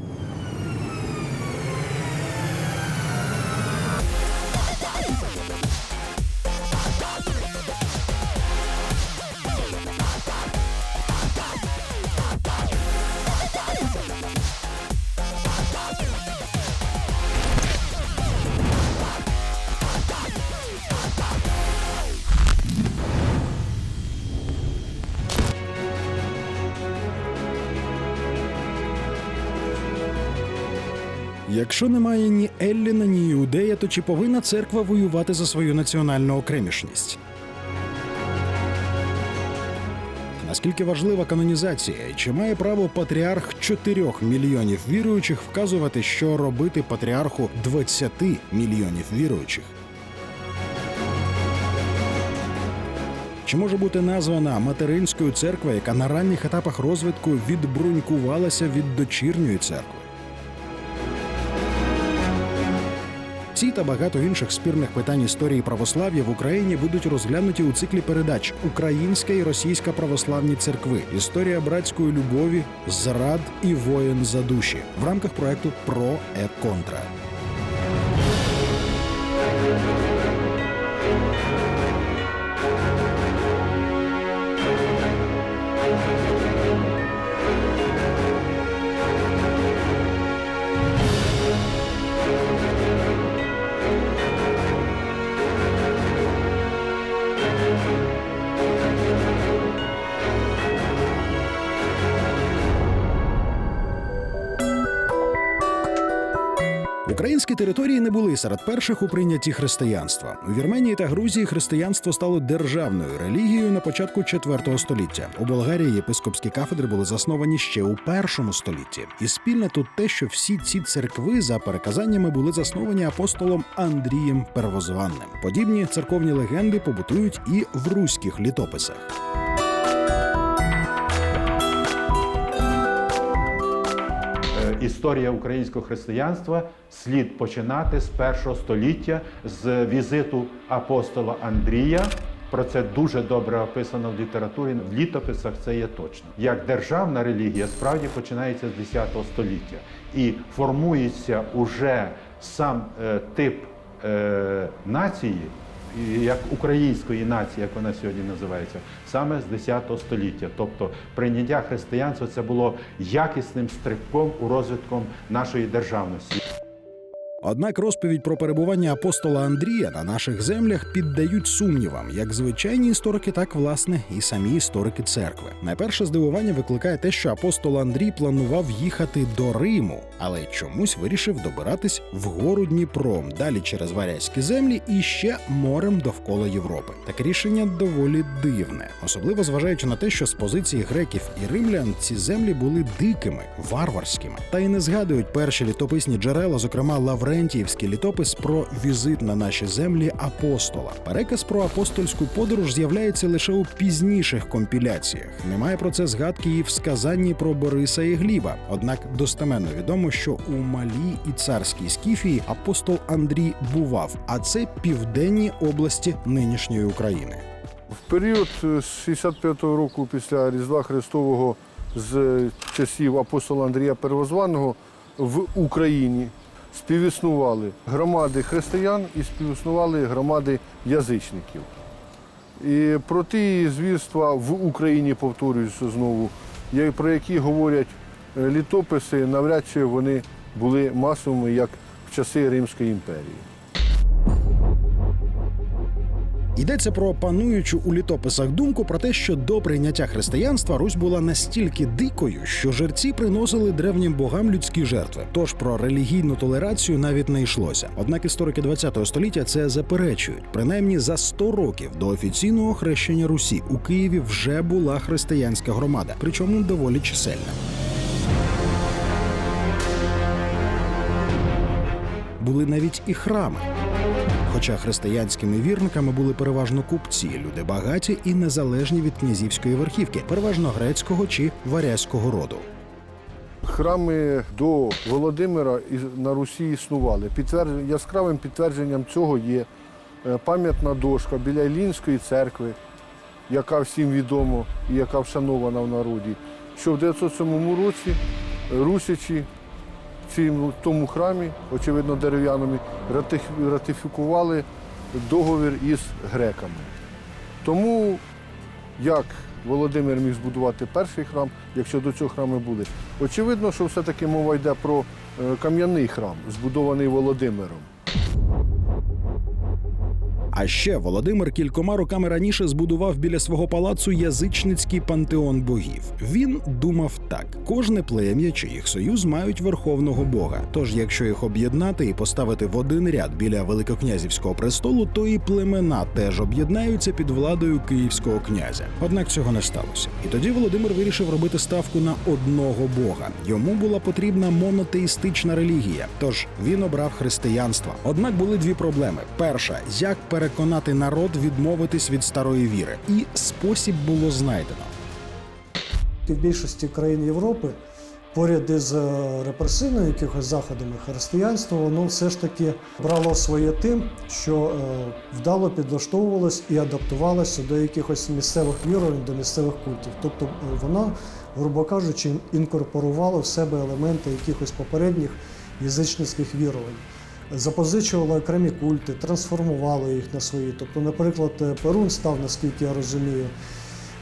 you Якщо немає ні Елліна, ні Іудея, то чи повинна церква воювати за свою національну окремішність? Наскільки важлива канонізація, чи має право патріарх 4 мільйонів віруючих вказувати, що робити патріарху 20 мільйонів віруючих? Чи може бути названа материнською церква, яка на ранніх етапах розвитку відбрунькувалася від дочірньої церкви? Ці та багато інших спірних питань історії православ'я в Україні будуть розглянуті у циклі передач Українська і Російська православні церкви. Історія братської любові, зрад і воїн за душі в рамках проекту Про е Контра. Українські території не були серед перших у прийнятті християнства. У Вірменії та Грузії християнство стало державною релігією на початку IV століття. У Болгарії єпископські кафедри були засновані ще у першому столітті. І спільне тут те, що всі ці церкви за переказаннями були засновані апостолом Андрієм Первозванним. Подібні церковні легенди побутують і в руських літописах. Історія українського християнства слід починати з першого століття з візиту апостола Андрія. Про це дуже добре описано в літературі. В літописах це є точно. Як державна релігія справді починається з 10 століття і формується уже сам е, тип е, нації, як української нації, як вона сьогодні називається, саме з 10 століття. Тобто прийняття християнства це було якісним стрибком у розвитку нашої державності. Однак розповідь про перебування апостола Андрія на наших землях піддають сумнівам, як звичайні історики, так власне і самі історики церкви. Найперше здивування викликає те, що апостол Андрій планував їхати до Риму, але чомусь вирішив добиратись вгору Дніпром, далі через варязькі землі і ще морем довкола Європи. Таке рішення доволі дивне, особливо зважаючи на те, що з позиції греків і римлян ці землі були дикими, варварськими, та й не згадують перші літописні джерела, зокрема Лаврентіївський літопис про візит на наші землі апостола. Переказ про апостольську подорож з'являється лише у пізніших компіляціях. Немає про це згадки і в сказанні про Бориса і Гліба. Однак достеменно відомо, що у малій і царській Скіфії апостол Андрій бував, а це південні області нинішньої України. В період е, з 65-го року після Різдва Христового з часів апостола Андрія Первозваного в Україні співіснували громади християн і співіснували громади язичників. І про ті звірства в Україні, повторююся знову, про які говорять е, літописи, навряд чи вони були масовими, як в часи Римської імперії. Йдеться про пануючу у літописах думку про те, що до прийняття християнства Русь була настільки дикою, що жерці приносили древнім богам людські жертви. Тож про релігійну толерацію навіть не йшлося. Однак історики ХХ століття це заперечують. Принаймні за 100 років до офіційного хрещення Русі у Києві вже була християнська громада, причому доволі чисельна. Були навіть і храми. Хоча християнськими вірниками були переважно купці, люди багаті і незалежні від князівської верхівки, переважно грецького чи варязького роду. Храми до Володимира на Русі існували. Яскравим підтвердженням цього є е, пам'ятна дошка біля Іллінської церкви, яка всім відома і яка вшанована в народі, що в 907 році русичі в тому храмі, очевидно, дерев'яному, ратифікували договір із греками. Тому як Володимир міг збудувати перший храм, якщо до цього храми були? Очевидно, що все-таки мова йде про е, кам'яний храм, збудований Володимиром. А ще Володимир кількома роками раніше збудував біля свого палацу язичницький пантеон богів. Він думав так: кожне плем'я чи їх союз мають верховного бога. Тож, якщо їх об'єднати і поставити в один ряд біля великокнязівського престолу, то і племена теж об'єднаються під владою київського князя. Однак цього не сталося. І тоді Володимир вирішив робити ставку на одного бога. Йому була потрібна монотеїстична релігія. Тож він обрав християнство. Однак були дві проблеми: перша як переконати народ відмовитись від старої віри, і спосіб було знайдено. В більшості країн Європи поряд із е, репресивними якихось заходами християнство воно все ж таки брало своє тим, що е, вдало підлаштовувалось і адаптувалося до якихось місцевих вірувань, до місцевих культів. Тобто е, воно, грубо кажучи, інкорпорувало в себе елементи якихось попередніх язичницьких вірувань. Запозичувало окремі культи, трансформували їх на свої. Тобто, наприклад, е, Перун став, наскільки я розумію,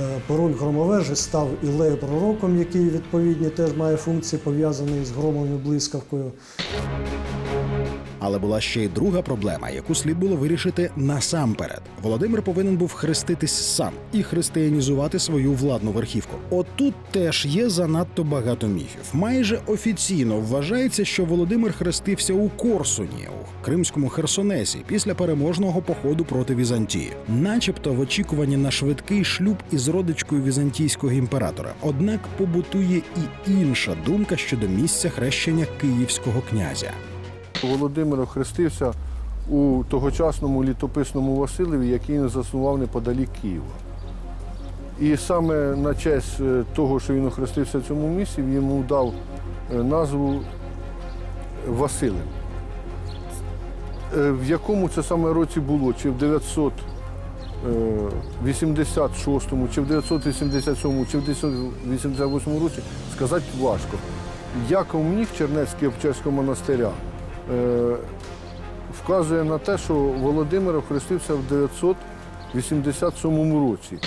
Е, Перун громовежі став ілею пророком, який відповідні теж має функції пов'язані з громом і блискавкою. Але була ще й друга проблема, яку слід було вирішити насамперед. Володимир повинен був хреститись сам і християнізувати свою владну верхівку. Отут теж є занадто багато міфів. Майже офіційно вважається, що Володимир хрестився у Корсуні, у кримському Херсонесі, після переможного походу проти Візантії, начебто в очікуванні на швидкий шлюб із родичкою візантійського імператора. Однак побутує і інша думка щодо місця хрещення київського князя. Володимир охрестився у тогочасному літописному Василеві, який він заснував неподалік Києва. І саме на честь е, того, що він охрестився в цьому місці, він йому дав е, назву Василем. Е, В якому це саме році було, чи в 986, чи в 987, чи в 988 році, сказати важко. Яков Мніх Чернецький Овчарського монастиря вказує на те, що Володимир охрестився в 987 році.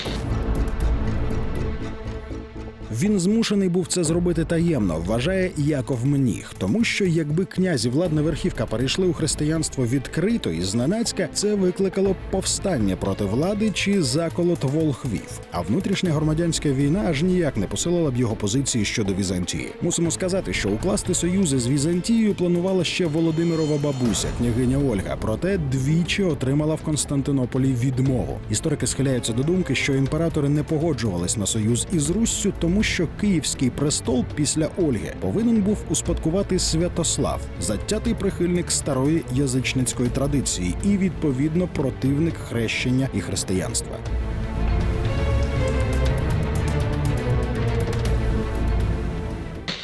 Він змушений був це зробити таємно, вважає Яков Мніг, тому що якби князь і владна верхівка перейшли у християнство відкрито і зненацька, це викликало повстання проти влади чи заколот волхвів. А внутрішня громадянська війна аж ніяк не посилила б його позиції щодо Візантії. Мусимо сказати, що укласти союзи з Візантією планувала ще Володимирова бабуся, княгиня Ольга. Проте двічі отримала в Константинополі відмову. Історики схиляються до думки, що імператори не погоджувались на союз із Руссю, тому що київський престол після Ольги повинен був успадкувати Святослав, затятий прихильник старої язичницької традиції і відповідно противник хрещення і християнства.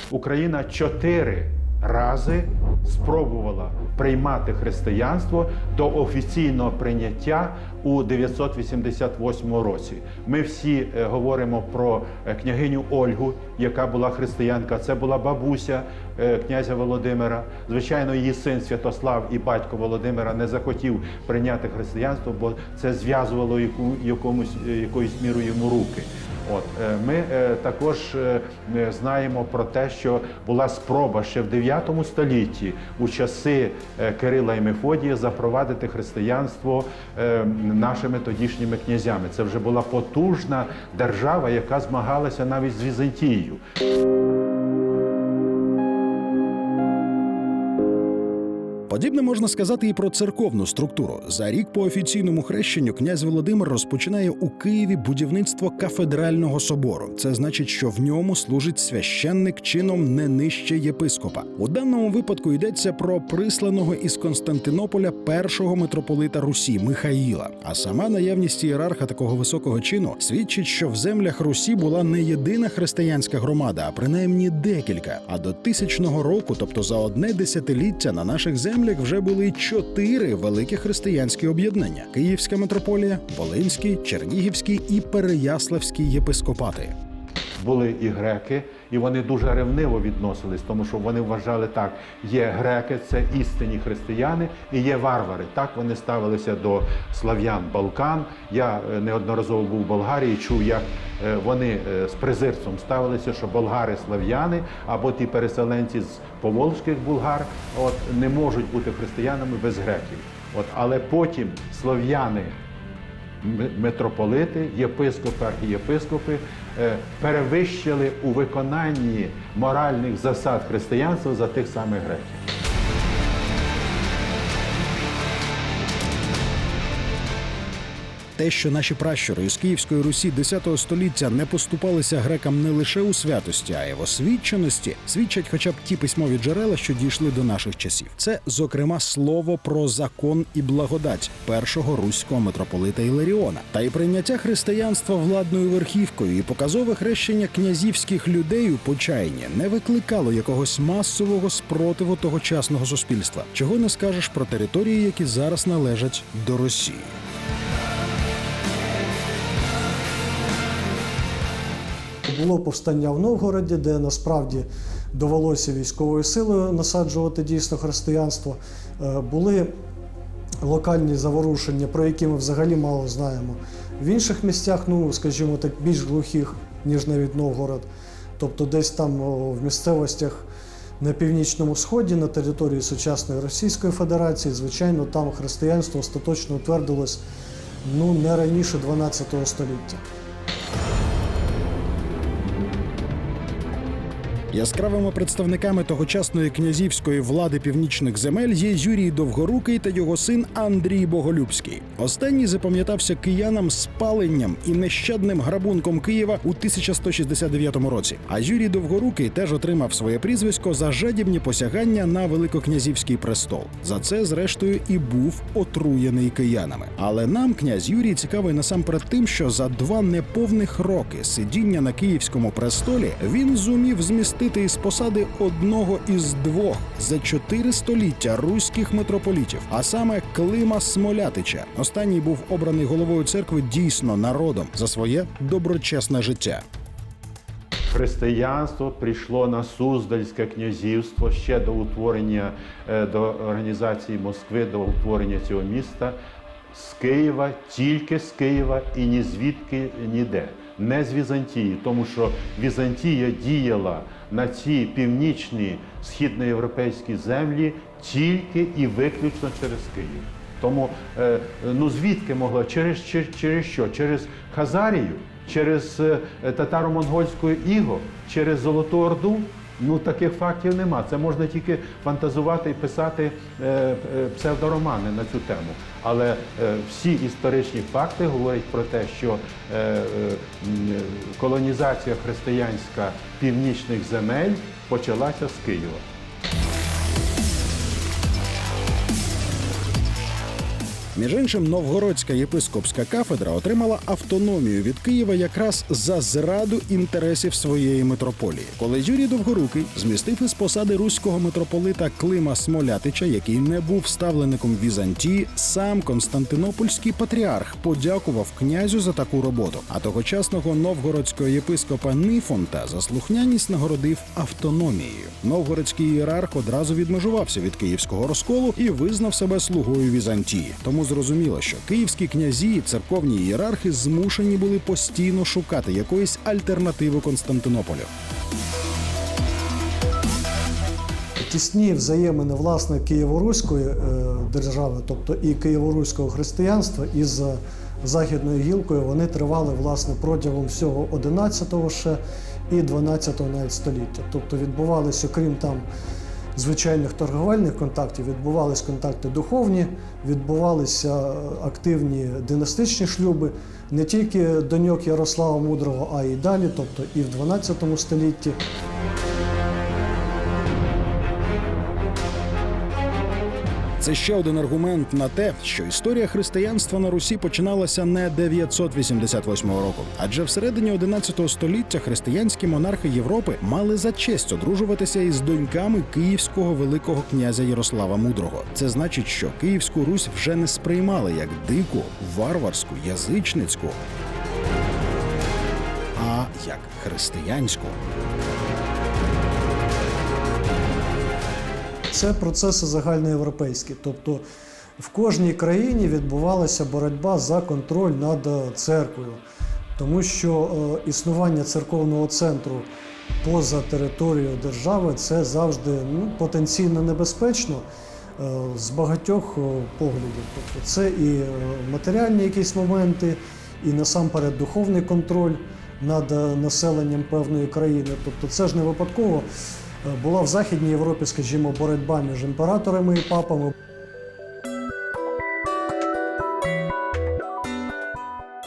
Україна чотири рази спробувала приймати християнство до офіційного прийняття у 988 році. Ми всі е, говоримо про е, княгиню Ольгу, яка була християнка. Це була бабуся е, князя Володимира. Звичайно, її син Святослав і батько Володимира не захотів прийняти християнство, бо це зв'язувало якомусь якоюсь мірою йому руки. От е, ми е, також е, знаємо про те, що була спроба ще в 9 столітті у часи Кирила і Мефодія запровадити християнство нашими тодішніми князями. Це вже була потужна держава, яка змагалася навіть з Візантією. Подібне можна сказати і про церковну структуру. За рік по офіційному хрещенню князь Володимир розпочинає у Києві будівництво кафедрального собору. Це значить, що в ньому служить священник чином не нижче єпископа. У даному випадку йдеться про присланого із Константинополя першого митрополита Русі Михаїла. А сама наявність ієрарха такого високого чину свідчить, що в землях Русі була не єдина християнська громада, а принаймні декілька. А до тисячного року, тобто за одне десятиліття, на наших землях вже були чотири великі християнські об'єднання: Київська митрополія, Волинський, Чернігівський і Переяславський єпископати. Були і греки, і вони дуже ревниво відносились, тому що вони вважали так: є греки, це істинні християни, і є варвари. Так вони ставилися до слав'ян Балкан. Я е, неодноразово був в Болгарії, чув, як е, вони е, з презирством ставилися, що болгари слав'яни або ті переселенці з поволжських булгар от, не можуть бути християнами без греків. От, але потім слов'яни митрополити, єпископи, архієпископи е, перевищили у виконанні моральних засад християнства за тих самих греків. Те, що наші пращури із Київської Русі 10 століття не поступалися грекам не лише у святості, а й в освіченості, свідчать хоча б ті письмові джерела, що дійшли до наших часів. Це, зокрема, слово про закон і благодать першого руського митрополита Іларіона, та й прийняття християнства владною верхівкою і показове хрещення князівських людей у Почайні не викликало якогось масового спротиву тогочасного суспільства, чого не скажеш про території, які зараз належать до Росії. Було повстання в Новгороді, де насправді довелося військовою силою насаджувати дійсно християнство. Е, Були локальні заворушення, про які ми взагалі мало знаємо. В інших місцях, ну скажімо так, більш глухих, ніж навіть Новгород. Тобто десь там в місцевостях на північному сході, на території сучасної Російської Федерації, звичайно, там християнство остаточно утвердилось ну, не раніше 12 століття. Яскравими представниками тогочасної князівської влади північних земель є Юрій Довгорукий та його син Андрій Боголюбський. Останній запам'ятався киянам спаленням і нещадним грабунком Києва у 1169 році. А Юрій Довгорукий теж отримав своє прізвисько за жадібні посягання на великокнязівський престол. За це, зрештою, і був отруєний киянами. Але нам князь Юрій цікавий насамперед тим, що за два неповних роки сидіння на київському престолі він зумів змістити із посади одного із двох за чотири століття руських митрополітів, а саме Клима Смолятича. Останній був обраний головою церкви дійсно народом за своє доброчесне життя. Християнство прийшло на Суздальське князівство ще до утворення е, до організації Москви, до утворення цього міста з Києва, тільки з Києва і ні звідки ніде, не з Візантії, тому що Візантія діяла на ці північні східноєвропейські землі тільки і виключно через Київ. Тому е, ну звідки могла? Через, через, що? Через Хазарію, через е, татаро-монгольську іго, через Золоту Орду. Ну таких фактів нема. Це можна тільки фантазувати і писати е, е, псевдоромани на цю тему. Але е, всі історичні факти говорять про те, що колонізація християнська північних земель почалася з Києва. Між іншим, Новгородська єпископська кафедра отримала автономію від Києва якраз за зраду інтересів своєї митрополії. Коли Юрій Довгорукий змістив із посади руського митрополита Клима Смолятича, який не був ставлеником Візантії, сам Константинопольський патріарх подякував князю за таку роботу. А тогочасного новгородського єпископа Нифонта за слухняність нагородив автономією. Новгородський ієрарх одразу відмежувався від київського розколу і визнав себе слугою Візантії. Тому зрозуміло, що київські князі і церковні ієрархи змушені були постійно шукати якоїсь альтернативи Константинополю. Тісні взаємини власне Києво-Руської е, держави, тобто і Києво-Руського християнства із е, західною гілкою, вони тривали власне протягом всього 11-го ще і 12-го навіть століття. Тобто відбувалися, окрім там звичайних торговельних контактів, відбувались контакти духовні, відбувалися активні династичні шлюби, не тільки доньок Ярослава Мудрого, а й далі, тобто і в 12 столітті. Це ще один аргумент на те, що історія християнства на Русі починалася не 988 року, адже всередині 11 століття християнські монархи Європи мали за честь одружуватися із доньками київського великого князя Ярослава Мудрого. Це значить, що Київську Русь вже не сприймали як дику, варварську, язичницьку, а як християнську. Це процеси загальноєвропейські. Тобто в кожній країні відбувалася боротьба за контроль над е, церквою, тому що е, існування церковного центру поза територією держави це завжди ну, потенційно небезпечно е, з багатьох поглядів. Тобто це і матеріальні якісь моменти, і насамперед духовний контроль над населенням певної країни. Тобто це ж не випадково була в Західній Європі, скажімо, боротьба між імператорами і папами.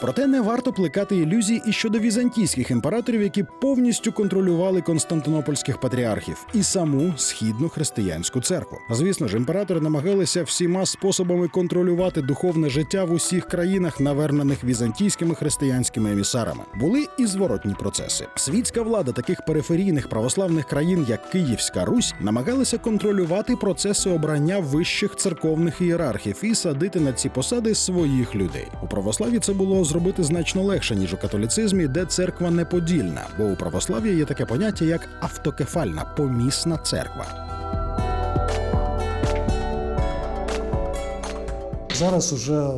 Проте не варто плекати ілюзій і щодо візантійських імператорів, які повністю контролювали константинопольських патріархів і саму східну християнську церкву. Звісно ж, імператори намагалися всіма способами контролювати духовне життя в усіх країнах, навернених візантійськими християнськими емісарами. Були і зворотні процеси. Світська влада таких периферійних православних країн, як Київська Русь, намагалася контролювати процеси обрання вищих церковних ієрархів і садити на ці посади своїх людей. У православі це було зробити значно легше ніж у католіцизмі, де церква неподільна, бо у православ'я є таке поняття як автокефальна помісна церква. Зараз уже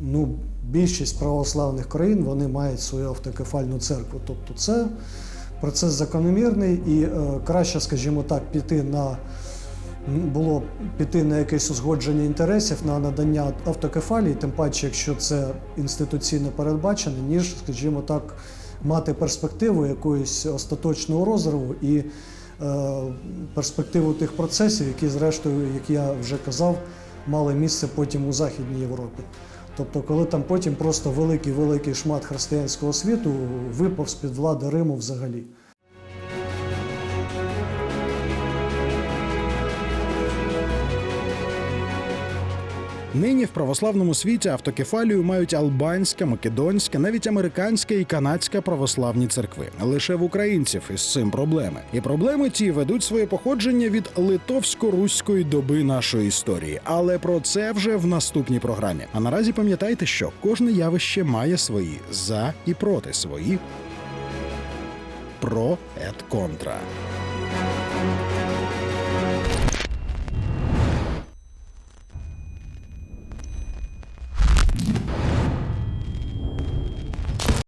ну, більшість православних країн вони мають свою автокефальну церкву. Тобто це процес закономірний і е, краще, скажімо так, піти на було піти на якесь узгодження інтересів на надання автокефалії, тим паче, якщо це інституційно передбачено, ніж, скажімо так, мати перспективу якоїсь остаточного розриву і е, перспективу тих процесів, які, зрештою, як я вже казав, мали місце потім у Західній Європі. Тобто, коли там потім просто великий-великий шмат християнського світу випав з-під влади Риму взагалі. Нині в православному світі автокефалію мають албанська, македонська, навіть американська і канадська православні церкви. Лише в українців із цим проблеми. І проблеми ті ведуть своє походження від литовсько-руської доби нашої історії. Але про це вже в наступній програмі. А наразі пам'ятайте, що кожне явище має свої за і проти свої про ет контра.